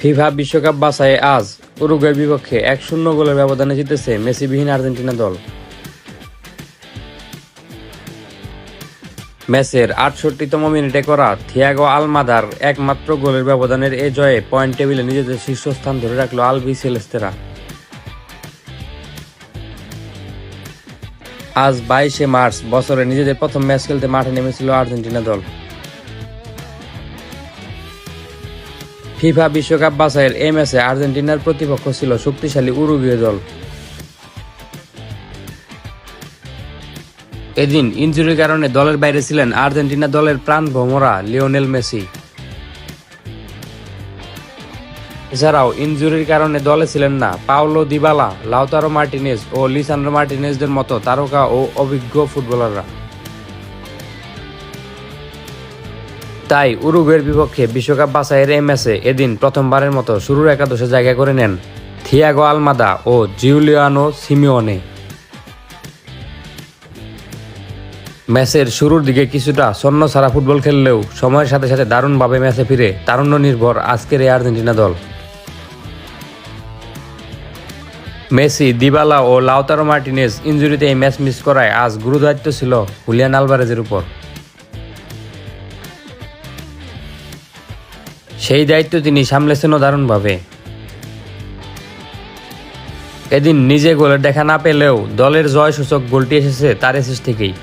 FIFA বিশ্বকাপ বাছাই আজ উরুগুয়ের বিপক্ষে এক শূন্য গোলের ব্যবধানে জিতেছে মেসিবিহীন আর্জেন্টিনা দল। ম্যাচের আটষট্টিতম মিনিটে করা থিয়াগো আলমাদার একমাত্র গোলের ব্যবধানের এ জয়ে পয়েন্ট টেবিলে নিজেদের শীর্ষস্থান ধরে রাখল আলবি সেলেস্তেরা। আজ বাইশে মার্চ বছরে নিজেদের প্রথম ম্যাচ খেলতে মাঠে নেমেছিল আর্জেন্টিনা দল। ফিফা বিশ্বকাপ বাছাইয়ের এই ম্যাচে আর্জেন্টিনার প্রতিপক্ষ ছিল শক্তিশালী উরুগুয়ে দল। এদিন ইনজুরির কারণে দলের বাইরে ছিলেন আর্জেন্টিনা দলের প্রাণ ভোমরা লিওনেল মেসি। এছাড়াও ইনজুরির কারণে দলে ছিলেন না পাওলো দিবালা, লাউতারো মার্টিনেজ ও লিসান্ড্রো মার্টিনেজদের মতো তারকা ও অভিজ্ঞ ফুটবলাররা। তাই উরুগুয়ের বিপক্ষে বিশ্বকাপ বাছাইয়ের এই ম্যাচে এদিন প্রথমবারের মতো শুরুর একাদশে জায়গা করে নেন থিয়াগো আলমাদা ও জিউলিয়ানো সিমিওনে। ম্যাচের শুরুর দিকে কিছুটা সন্ন ছাড়া ফুটবল খেললেও সময়ের সাথে সাথে দারুণভাবে ম্যাচে ফিরে তারুণ্য নির্ভর আজকের এই আর্জেন্টিনা দল। মেসি, দিবালা ও লাউতারো মার্টিনেজ ইঞ্জুরিতে এই ম্যাচ মিস করায় আজ গুরুদায়িত্ব ছিল হুলিয়ান আলভারেজের উপর। সেই দায়িত্ব তিনি সামলেছেনও দারুণভাবে। এদিন নিজে গোলের দেখা না পেলেও দলের জয় সূচক গোলটি এসেছে তার এসেস থেকেই।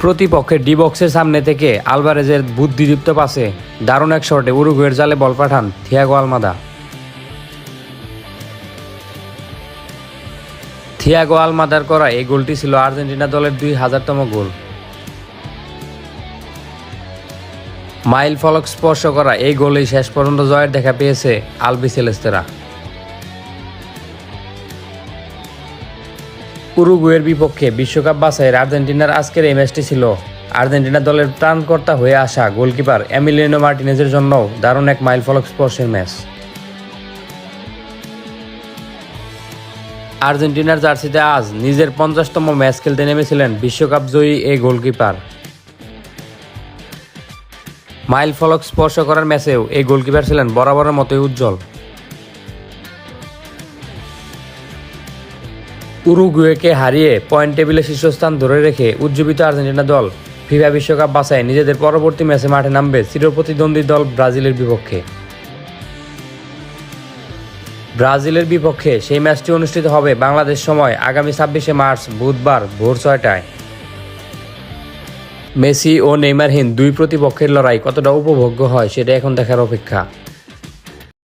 প্রতিপক্ষের ডি বক্সের সামনে থেকে আলভারেজের বুদ্ধিদীপ্ত পাশে দারুণ এক শটে উরুগুয়ের জালে বল পাঠান থিয়াগো আলমাদা। থিয়াগো আলমাদার করা এই গোলটি ছিল আর্জেন্টিনা দলের দুই হাজারতম গোল। মাইল ফলক স্পর্শ করা এই গোলেই শেষ পর্যন্ত জয়ের দেখা পেয়েছে আলবি সেলেস্তেরা। উরুগুয়ের বিপক্ষে বিশ্বকাপ বাছাইয়ের আর্জেন্টিনার আজকের এই ম্যাচটি ছিল। আর্জেন্টিনা দলের প্রাণকর্তা হয়ে আসা গোলকিপার এমিলিয়ানো মার্টিনেজের জন্য দারুণ এক মাইল ফলক স্পর্শের ম্যাচ। আর্জেন্টিনার জার্সিতে আজ নিজের পঞ্চাশতম ম্যাচ খেলতে নেমেছিলেন বিশ্বকাপ জয়ী এই গোলকিপার। মাইল ফলক স্পর্শ করার ম্যাচেও এই গোলকিপার ছিলেন বরাবরের মতোই উজ্জ্বল। উরুগুয়েকে হারিয়ে পয়েন্ট টেবিলে শীর্ষস্থান ধরে রেখে উজ্জীবিত আর্জেন্টিনা দল ফিফা বিশ্বকাপ বাছায় নিজেদের পরবর্তী ম্যাচে মাঠে নামবে চিরপ্রতিদ্বন্দ্বী দল ব্রাজিলের বিপক্ষে। ব্রাজিলের বিপক্ষে সেই ম্যাচটি অনুষ্ঠিত হবে বাংলাদেশ সময় আগামী ছাব্বিশে মার্চ বুধবার ভোর ছয়টায়। মেসি ও নেইমারহীন দুই প্রতিপক্ষের লড়াই কতটা উপভোগ্য হয় সেটা এখন দেখার অপেক্ষা।